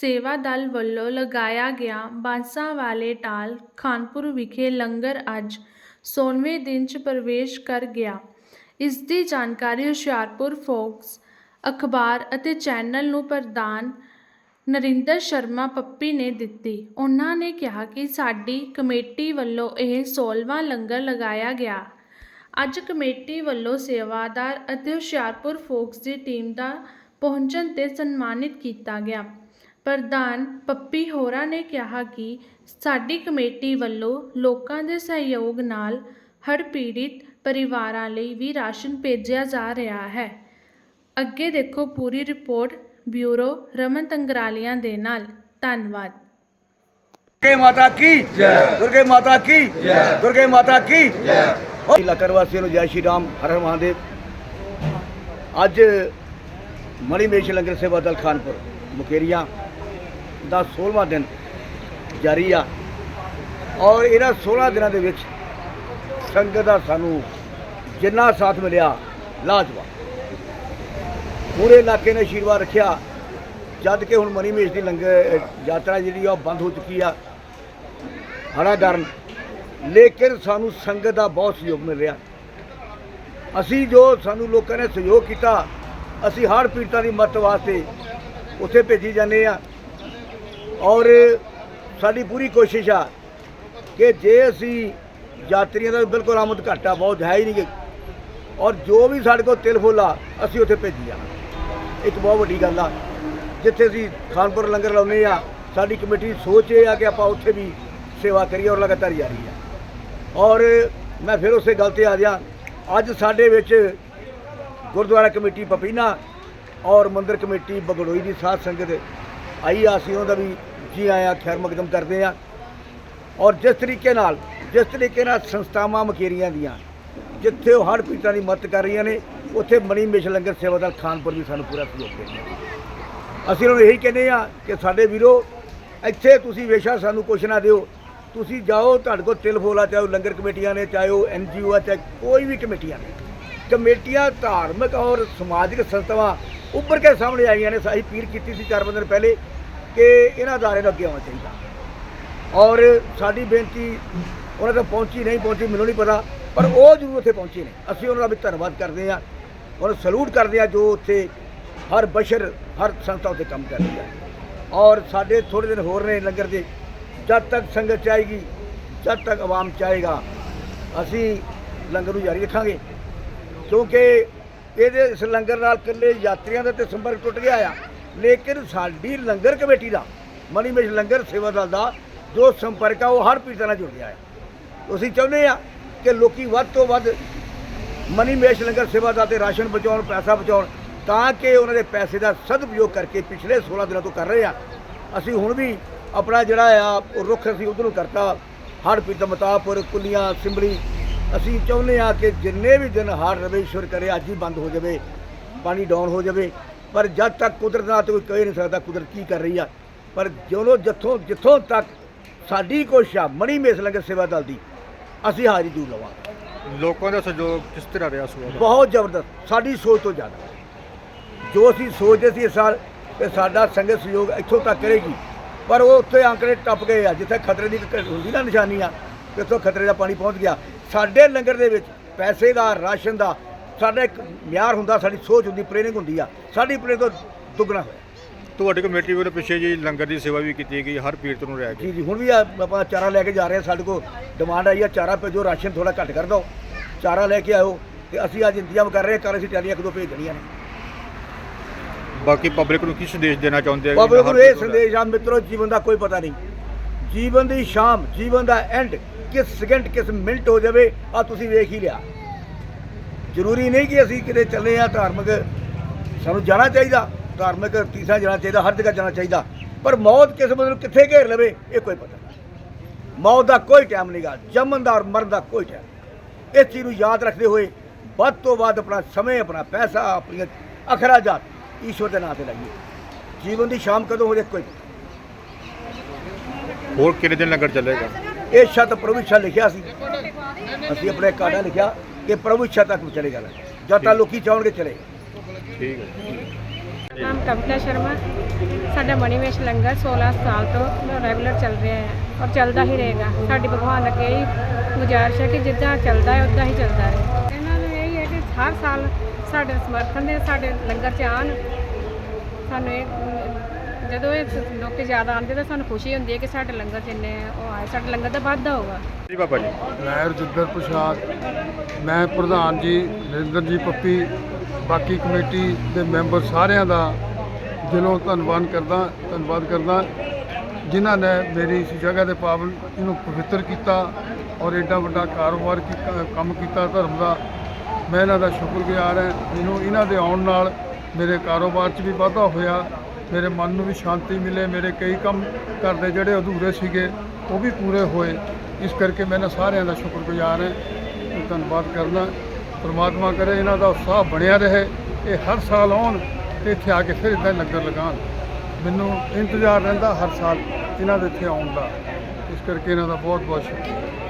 ਸੇਵਾ ਦਲ ਵੱਲੋਂ ਲਗਾਇਆ ਗਿਆ ਬਾਂਸਾਂ ਵਾਲੇ ਟਾਲ ਖਾਨਪੁਰ ਵਿਖੇ ਲੰਗਰ ਅੱਜ 16ਵੇਂ ਦਿਨ 'ਚ ਪ੍ਰਵੇਸ਼ ਕਰ ਗਿਆ। ਇਸ ਦੀ ਜਾਣਕਾਰੀ ਹੁਸ਼ਿਆਰਪੁਰ ਫੋਕਸ ਅਖਬਾਰ ਅਤੇ ਚੈਨਲ ਨੂੰ ਪ੍ਰਧਾਨ ਨਰਿੰਦਰ ਸ਼ਰਮਾ ਪੱਪੀ ਨੇ ਦਿੱਤੀ। ਉਹਨਾਂ ਨੇ ਕਿਹਾ ਕਿ ਸਾਡੀ ਕਮੇਟੀ ਵੱਲੋਂ ਇਹ 16ਵਾਂ ਲੰਗਰ ਲਗਾਇਆ ਗਿਆ। ਅੱਜ ਕਮੇਟੀ ਵੱਲੋਂ ਸੇਵਾਦਾਰ ਅਤੇ ਹੁਸ਼ਿਆਰਪੁਰ ਫੋਕਸ ਦੀ ਟੀਮ ਦਾ ਪਹੁੰਚਣ ਤੇ ਸਨਮਾਨਿਤ ਕੀਤਾ ਗਿਆ। ਪ੍ਰਧਾਨ ਪੱਪੀ ਹੋਰਾਂ ਨੇ ਕਿਹਾ ਕਿ ਸਾਡੀ ਕਮੇਟੀ ਵੱਲੋਂ ਲੋਕਾਂ ਦੇ ਸਹਿਯੋਗ ਨਾਲ ਹੜ੍ਹ ਪੀੜਿਤ ਪਰਿਵਾਰਾਂ ਲਈ ਵੀ ਰਾਸ਼ਨ ਭੇਜਿਆ ਜਾ ਰਿਹਾ ਹੈ। ਅੱਗੇ ਦੇਖੋ ਪੂਰੀ ਰਿਪੋਰਟ ਬਿਊਰੋ ਰਮਨ ਤੰਗਰਾਲੀਆਂ ਦੇ ਨਾਲ। ਧੰਨਵਾਦ। ਦੁਰਗੇ ਮਾਤਾ ਕੀ? ਜੈ। ਦੁਰਗੇ ਮਾਤਾ ਕੀ? ਜੈ। ਦੁਰਗੇ ਮਾਤਾ ਕੀ? ਜੈ। ਇਲਾਕਾ ਵਾਸੀਆਂ ਨੂੰ ਜੈ ਸ਼੍ਰੀ ਰਾਮ ਹਰ ਹਰ ਮਹਾਦੇਵ। ਅੱਜ ਮਣੀ ਮੇਸ਼ ਲੰਗਰ ਸੇਵਾ ਦਲ ਖਾਨਪੁਰ ਮੁਕੇਰੀਆਂ ਦਾ 16ਵਾਂ ਦਿਨ ਜਾਰੀ ਆ। ਔਰ ਇਹਨਾਂ 16 ਦਿਨਾਂ ਦੇ ਵਿੱਚ ਸੰਗਤ ਦਾ ਸਾਨੂੰ ਜਿੰਨਾ ਸਾਥ ਮਿਲਿਆ, ਲਾਜਵਾਬ। ਪੂਰੇ ਇਲਾਕੇ ਨੇ ਆਸ਼ੀਰਵਾਦ ਰੱਖਿਆ। ਜਦ ਕਿ ਹੁਣ ਮਨੀਮੇਸ਼ ਦੀ ਲੰਗਰ ਯਾਤਰਾ ਜਿਹੜੀ ਆ ਉਹ ਬੰਦ ਹੋ ਚੁੱਕੀ ਆ। ਹੜਾ ਕਾਰਨ। ਲੇਕਿਨ ਸਾਨੂੰ ਸੰਗਤ ਦਾ ਬਹੁਤ ਸਹਿਯੋਗ ਮਿਲ ਰਿਹਾ। ਅਸੀਂ ਜੋ ਸਾਨੂੰ ਲੋਕਾਂ ਨੇ ਸਹਿਯੋਗ ਕੀਤਾ, ਅਸੀਂ ਹੜ੍ਹ ਪੀੜਤਾਂ ਦੀ ਮਦਦ ਵਾਸਤੇ ਉੱਥੇ ਭੇਜੀ ਜਾਂਦੇ ਆ। ਔਰ ਸਾਡੀ ਪੂਰੀ ਕੋਸ਼ਿਸ਼ ਆ ਕਿ ਜੇ ਅਸੀਂ ਯਾਤਰੀਆਂ ਦਾ ਬਿਲਕੁਲ ਆਮਦ ਘਾਟਾ ਬਹੁਤ ਹੈ ਹੀ ਨਹੀਂ ਗੀ। ਔਰ ਜੋ ਵੀ ਸਾਡੇ ਕੋਲ ਤਿਲ ਫੁੱਲ ਆ, ਅਸੀਂ ਉੱਥੇ ਭੇਜੀ ਆ ਇੱਕ ਬਹੁਤ ਵੱਡੀ ਗੱਲ ਆ, ਜਿੱਥੇ ਅਸੀਂ ਖਾਨਪੁਰ ਲੰਗਰ ਲਾਉਂਦੇ ਆ, ਸਾਡੀ ਕਮੇਟੀ ਸੋਚ ਇਹ ਆ ਕਿ ਆਪਾਂ ਉੱਥੇ ਵੀ ਸੇਵਾ ਕਰੀਏ ਔਰ ਲਗਾਤਾਰ ਜਾਰੀ ਆ ਔਰ ਮੈਂ ਫਿਰ ਉਸੇ ਗੱਲ ਤੇ ਆ ਗਿਆ, ਅੱਜ ਸਾਡੇ ਵਿੱਚ ਗੁਰਦੁਆਰਾ ਕਮੇਟੀ ਪਪੀਨਾ ਔਰ ਮੰਦਿਰ ਕਮੇਟੀ ਬਗੜੋਈ ਦੀ ਸਾਥ ਸੰਗਤ ਆਈ ਆ, ਅਸੀਂ ਉਹਦਾ ਵੀ ਜੀ ਆਇਆਂ, ਖੈਰ ਮਕਦਮ ਕਰਦੇ ਆ। ਔਰ ਜਿਸ ਤਰੀਕੇ ਨਾਲ, ਜਿਸ ਤਰੀਕੇ ਨਾਲ ਸੰਸਥਾਵਾਂ ਮਕੇਰੀਆਂ ਦੀਆਂ, ਜਿੱਥੇ ਉਹ ਹਰ ਪੀੜਤਾਂ ਦੀ ਮਦਦ ਕਰ ਰਹੀਆਂ ਨੇ, ਉੱਥੇ ਮਣੀ ਮਿਸ਼ ਲੰਗਰ ਸੇਵਾ ਦਾ ਖਾਨਪੁਰ ਵੀ ਸਾਨੂੰ ਪੂਰਾ ਸਹਿਯੋਗ ਦੇ ਰਿਹਾ ਅਸੀਂ ਉਹਨਾਂ ਨੂੰ ਇਹੀ ਕਹਿੰਦੇ ਆ ਕਿ ਸਾਡੇ ਵੀਰੋ, ਇੱਥੇ ਤੁਸੀਂ ਵੇਸ਼ਾ ਸਾਨੂੰ ਕੁਛ ਨਾ ਦਿਓ। ਤੁਸੀਂ ਜਾਓ, ਤੁਹਾਡੇ ਕੋਲ ਤਿਲ ਫੋਲਾ ਚਾਹੇ ਉਹ ਲੰਗਰ ਕਮੇਟੀਆਂ ਨੇ, ਚਾਹੇ ਉਹ ਐੱਨ ਜੀ ਓ ਆ, ਚਾਹੇ ਕੋਈ ਵੀ ਕਮੇਟੀਆਂ ਨੇ। ਕਮੇਟੀਆਂ ਧਾਰਮਿਕ ਔਰ ਸਮਾਜਿਕ ਸੰਸਥਾਵਾਂ ਉੱਭਰ ਕੇ ਸਾਹਮਣੇ ਆਈਆਂ ਨੇ। ਸਾਹੀ ਪੀਰ ਕੀਤੀ ਸੀ ਚਾਰ ਪੰਜ ਦਿਨ ਪਹਿਲੇ ਕਿ ਇਹਨਾਂ ਅਦਾਰੇ ਨੂੰ ਅੱਗੇ ਆਉਣਾ ਚਾਹੀਦਾ। ਔਰ ਸਾਡੀ ਬੇਨਤੀ, ਉਹਨਾਂ ਤੱਕ ਪਹੁੰਚੀ, ਨਹੀਂ ਪਹੁੰਚੀ, ਮੈਨੂੰ ਨਹੀਂ ਪਤਾ, ਪਰ ਉਹ ਜ਼ਰੂਰ ਉੱਥੇ ਪਹੁੰਚੇ ਨੇ। ਅਸੀਂ ਉਹਨਾਂ ਦਾ ਵੀ ਧੰਨਵਾਦ ਕਰਦੇ ਹਾਂ ਔਰ ਸਲੂਟ ਕਰਦੇ ਹਾਂ ਜੋ ਉੱਥੇ ਹਰ ਬਸ਼ਰ, ਹਰ ਸੰਸਥਾ ਉੱਤੇ ਕੰਮ ਕਰ ਰਹੀ ਹੈ। ਔਰ ਸਾਡੇ ਥੋੜੇ ਦਿਨ ਹੋਰ ਨੇ ਲੰਗਰ ਦੇ, ਜਦ ਤੱਕ ਸੰਗਤ ਚਾਹੇਗੀ ਜਦ ਤੱਕ ਆਵਾਮ ਚਾਹੇਗਾ ਅਸੀਂ ਲੰਗਰ ਨੂੰ ਜਾਰੀ ਰੱਖਾਂਗੇ। ਕਿਉਂਕਿ ਇਹਦੇ ਇਸ ਲੰਗਰ ਨਾਲ ਇਕੱਲੇ ਯਾਤਰੀਆਂ ਦਾ ਤੇ ਸੰਪਰਕ ਟੁੱਟ ਗਿਆ ਆ। ਲੇਕਿਨ ਸਾਡੀ ਲੰਗਰ ਕਮੇਟੀ ਦਾ, ਮਨੀ ਮਨੀਮੇਸ਼ ਲੰਗਰ ਸੇਵਾ ਦਲ ਦਾ ਜੋ ਸੰਪਰਕ ਆ, ਉਹ ਹਰ ਪੀੜਤ ਨਾਲ ਜੁੜ ਗਿਆ ਹੈ। ਅਸੀਂ ਚਾਹੁੰਦੇ ਆ ਕਿ ਲੋਕੀ ਵੱਧ ਤੋਂ ਵੱਧ ਮਨੀ ਮਨੀਮੇਸ਼ ਲੰਗਰ ਸੇਵਾ ਦਲ ਤੇ ਰਾਸ਼ਨ ਬਚਾਉਣ, ਪੈਸਾ ਬਚਾਉਣ, ਤਾਂ ਕਿ ਉਹਨਾਂ ਦੇ ਪੈਸੇ ਦਾ ਸਦਉਪਯੋਗ ਕਰਕੇ ਪਿਛਲੇ 16 ਦਿਨਾਂ ਤੋਂ ਕਰ ਰਹੇ ਆ ਅਸੀਂ ਹੁਣ ਵੀ ਆਪਣਾ ਜਿਹੜਾ ਆ, ਉਹ ਰੁੱਖ ਅਸੀਂ ਉਧਰੋਂ ਕਰਤਾ, ਹੜ੍ਹ ਪੀੜਤ ਮਤਾਪੁਰ, ਕੁਲੀਆਂ, ਸਿੰਬਲੀ। ਅਸੀਂ ਚਾਹੁੰਦੇ ਆ ਕਿ ਜਿੰਨੇ ਵੀ ਦਿਨ ਹੜ੍ਹ ਰਵੇ ਈਸ਼ਵਰ ਕਰੇ, ਅੱਜ ਹੀ ਬੰਦ ਹੋ ਜਾਵੇ, ਪਾਣੀ ਡਾਊਨ ਹੋ ਜਾਵੇ। ਪਰ ਜਦ ਤੱਕ ਕੁਦਰਤ ਨਾਲ ਤੇ ਕੋਈ ਕਹਿ ਨਹੀਂ ਸਕਦਾ ਕੁਦਰਤ ਕੀ ਕਰ ਰਹੀ ਆ ਪਰ ਜਦੋਂ ਜਿੱਥੋਂ ਜਿੱਥੋਂ ਤੱਕ ਸਾਡੀ ਕੋਸ਼ਿਸ਼ ਆ ਮਣੀ ਮੇਸ ਲੰਗਰ ਸੇਵਾ ਦਲ ਦੀ ਅਸੀਂ ਹਾਜ਼ਰੀ ਜ਼ਰੂਰ ਲਵਾਂਗੇ। ਲੋਕਾਂ ਦਾ ਸਹਿਯੋਗ ਕਿਸ ਤਰ੍ਹਾਂ ਰਿਹਾ ਸੁਆ ਦਾ? ਬਹੁਤ ਜ਼ਬਰਦਸਤ ਸਾਡੀ ਸੋਚ ਤੋਂ ਜ਼ਿਆਦਾ। ਜੋ ਅਸੀਂ ਸੋਚਦੇ ਸੀ ਇਸ ਸਾਲ ਕਿ ਸਾਡਾ ਸੰਗਤ ਸਹਿਯੋਗ ਇੱਥੋਂ ਤੱਕ ਕਰੇਗੀ ਪਰ ਉਹ ਉੱਥੇ ਅੰਕੜੇ ਟੱਪ ਗਏ ਆ ਜਿੱਥੇ ਖਤਰੇ ਦੀ ਹੁੰਦੀ ਨਾ ਨਿਸ਼ਾਨੀ ਆ ਉੱਥੋਂ ਖਤਰੇ ਦਾ ਪਾਣੀ ਪਹੁੰਚ ਗਿਆ। ਸਾਡੇ ਲੰਗਰ ਦੇ ਵਿੱਚ ਪੈਸੇ ਦਾ ਰਾਸ਼ਨ ਦਾ ਸਾਡਾ ਇੱਕ ਮਿਆਰ ਹੁੰਦਾ ਸਾਡੀ ਸੋਚ ਹੁੰਦੀ ਪ੍ਰੇਰਿੰਗ ਹੁੰਦੀ ਆ। ਸਾਡੀ ਪ੍ਰੇਰਿੰਗ ਤੋਂ ਦੁੱਗਣਾ ਹੋਇਆ। ਤੁਹਾਡੀ ਕਮੇਟੀ ਵੱਲੋਂ ਪਿੱਛੇ ਜੀ ਲੰਗਰ ਦੀ ਸੇਵਾ ਵੀ ਕੀਤੀ ਗਈ ਹਰ ਪੀੜਤ ਨੂੰ ਰਹਿ ਕੇ। ਜੀ ਜੀ ਹੁਣ ਵੀ ਆ ਆਪਾਂ ਚਾਰਾ ਲੈ ਕੇ ਜਾ ਰਹੇ ਹਾਂ ਸਾਡੇ ਕੋਲ ਡਿਮਾਂਡ ਆਈ ਆ ਚਾਰਾ ਭੇਜੋ ਰਾਸ਼ਨ ਥੋੜਾ ਘੱਟ ਕਰ ਦਿਓ। ਚਾਰਾ ਲੈ ਕੇ ਆਓ ਤੇ ਅਸੀਂ ਅੱਜ ਇੰਤਜ਼ਾਮ ਕਰ ਰਹੇ ਹਾਂ ਕੱਲ ਅਸੀਂ ਟੈਲੀਆਂ ਇੱਕ ਦੋ ਭੇਜ ਦੇਣੀਆਂ ਨੇ। ਬਾਕੀ ਪਬਲਿਕ ਨੂੰ ਕੀ ਸੰਦੇਸ਼ ਦੇਣਾ ਚਾਹੁੰਦੇ ਆ ਬਾਬੇ ਹਰ ਗੁਰੂ ਇਹ ਪੀੜਤ ਨੂੰ ਸੰਦੇਸ਼ ਆ ਮਿੱਤਰੋ ਜੀਵਨ ਦਾ ਕੋਈ ਪਤਾ ਨਹੀਂ। ਜੀਵਨ ਦੀ ਸ਼ਾਮ ਜੀਵਨ ਦਾ ਐਂਡ ਕਿਸ ਸਕਿੰਟ ਕਿਸ ਮਿੰਟ ਹੋ ਜਾਵੇ ਆ ਤੁਸੀਂ ਵੇਖ ਹੀ ਲਿਆ। ਜ਼ਰੂਰੀ ਨਹੀਂ ਕਿ ਅਸੀਂ ਕਿਤੇ ਚੱਲੇ ਆ ਧਾਰਮਿਕ ਸਾਨੂੰ ਜਾਣਾ ਚਾਹੀਦਾ ਧਾਰਮਿਕ ਤੀਸਾ ਜਾਣਾ ਚਾਹੀਦਾ ਹਰ ਜਗ੍ਹਾ ਜਾਣਾ ਚਾਹੀਦਾ ਪਰ ਮੌਤ ਕਿਸ ਬੰਦੇ ਨੂੰ ਕਿੱਥੇ ਘੇਰ ਲਵੇ ਇਹ ਕੋਈ ਪਤਾ ਨਹੀਂ। ਮੌਤ ਦਾ ਕੋਈ ਟਾਈਮ ਨਹੀਂਗਾ ਜੰਮਣ ਦਾ ਔਰ ਮਰਨ ਦਾ ਕੋਈ ਟਾਈਮ ਇਸ ਚੀਜ਼ ਨੂੰ ਯਾਦ ਰੱਖਦੇ ਹੋਏ ਵੱਧ ਤੋਂ ਵੱਧ ਆਪਣਾ ਸਮੇਂ ਆਪਣਾ ਪੈਸਾ ਆਪਣੀਆਂ ਅਖਰਾਜਾਤ ਈਸ਼ਵਰ ਦੇ ਨਾਂ ਤੇ ਲਾਈਏ। ਜੀਵਨ ਦੀ ਸ਼ਾਮ ਕਦੋਂ ਹੋ ਜਾਏ ਕੋਈ ਹੋਰ ਕਿੰਨੇ ਦਿਨ ਲੰਗਰ ਚੱਲੇਗਾ? ਇਹ ਸ਼ਤ ਪ੍ਰਭੂ ਇੱਛਾ ਲਿਖਿਆ ਸੀ। ਅਸੀਂ ਆਪਣੇ ਕਾਰਡਾ ਲਿਖਿਆ। ਕਿ ਪ੍ਰਭੂ ਇੱਛਾ ਤੱਕ ਚਲੇਗਾ ਜਦ ਤੱਕ ਲੋਕੀ ਚਾਹਣਗੇ ਚਲੇ। ਠੀਕ ਹੈ। ਨਾਮ ਕਵਿਤਾ ਸ਼ਰਮਾ। ਸਾਡਾ ਮਣੀਵੇਸ਼ ਲੰਗਰ 16 ਸਾਲ ਤੋਂ ਰੈਗੂਲਰ ਚੱਲ ਰਿਹਾ ਹੈ ਔਰ ਚੱਲਦਾ ਹੀ ਰਹੇਗਾ। ਸਾਡੀ ਭਗਵਾਨ ਅੱਗੇ ਹੀ ਗੁਜ਼ਾਰਿਸ਼ ਹੈ ਕਿ ਜਿੱਦਾਂ ਚੱਲਦਾ ਹੈ ਉਦਾਂ ਹੀ ਚੱਲਦਾ ਰਹੇ। ਇਹਨਾਂ ਨੂੰ ਇਹ ਹੈ ਕਿ ਹਰ ਸਾਲ ਸਾਡੇ ਸਮਰਥਨ ਦੇ ਸਾਡੇ ਲੰਗਰ 'ਚ ਆਉਣ। ਸਾਨੂੰ ਇਹ ਜਦੋਂ ਇਹ ਲੋਕ ਜ਼ਿਆਦਾ ਆਉਂਦੇ ਤਾਂ ਸਾਨੂੰ ਖੁਸ਼ੀ ਹੁੰਦੀ ਹੈ ਕਿ ਸਾਡੇ ਲੰਗਰ 'ਚ ਇੰਨੇ ਉਹ ਆਏ ਸਾਡੇ ਲੰਗਰ ਦਾ ਵਾਧਾ ਹੋਊਗਾ। ਜੀ ਬਾਬਾ ਜੀ। ਮੈਂ ਰਜਿੰਦਰ ਪ੍ਰਸਾਦ ਮੈਂ ਪ੍ਰਧਾਨ ਜੀ ਨਰਿੰਦਰ ਜੀ ਪੱਪੀ ਬਾਕੀ ਕਮੇਟੀ ਦੇ ਮੈਂਬਰ ਸਾਰਿਆਂ ਦਾ ਦਿਲੋਂ ਧੰਨਵਾਦ ਕਰਦਾ ਧੰਨਵਾਦ ਕਰਦਾ ਜਿਨ੍ਹਾਂ ਨੇ ਮੇਰੀ ਇਸ ਜਗ੍ਹਾ ਦੇ ਪਾਵਨ ਇਹਨੂੰ ਪਵਿੱਤਰ ਕੀਤਾ ਔਰ ਐਡਾ ਵੱਡਾ ਕਾਰੋਬਾਰ ਕੀ ਕੰਮ ਕੀਤਾ ਧਰਮ ਦਾ। ਮੈਂ ਇਹਨਾਂ ਦਾ ਸ਼ੁਕਰਗੁਜ਼ਾਰ ਹਾਂ। ਮੈਨੂੰ ਇਹਨਾਂ ਦੇ ਆਉਣ ਨਾਲ ਮੇਰੇ ਕਾਰੋਬਾਰ 'ਚ ਵੀ ਵਾਧਾ ਹੋਇਆ। ਮੇਰੇ ਮਨ ਨੂੰ ਵੀ ਸ਼ਾਂਤੀ ਮਿਲੇ, ਮੇਰੇ ਕਈ ਕੰਮ ਘਰ ਦੇ ਜਿਹੜੇ ਅਧੂਰੇ ਸੀਗੇ, ਉਹ ਵੀ ਪੂਰੇ ਹੋਏ। ਇਸ ਕਰਕੇ ਮੈਂ ਇਹਨਾਂ ਸਾਰਿਆਂ ਦਾ ਸ਼ੁਕਰਗੁਜ਼ਾਰ ਹਾਂ। ਧੰਨਵਾਦ ਕਰਨਾ ਪਰਮਾਤਮਾ ਕਰੇ ਇਹਨਾਂ ਦਾ ਉਤਸ਼ਾਹ ਬਣਿਆ ਰਹੇ। ਇਹ ਹਰ ਸਾਲ ਆਉਣ ਤੇ ਇੱਥੇ ਆ ਕੇ ਫਿਰ ਇਦਾਂ ਲੰਗਰ ਲਗਾਉਣ। ਮੈਨੂੰ ਇੰਤਜ਼ਾਰ ਰਹਿੰਦਾ ਹਰ ਸਾਲ ਇਹਨਾਂ ਦੇ ਇੱਥੇ ਆਉਣ ਦਾ। ਇਸ ਕਰਕੇ ਇਹਨਾਂ ਦਾ ਬਹੁਤ ਬਹੁਤ ਸ਼ੁਕਰੀਆ।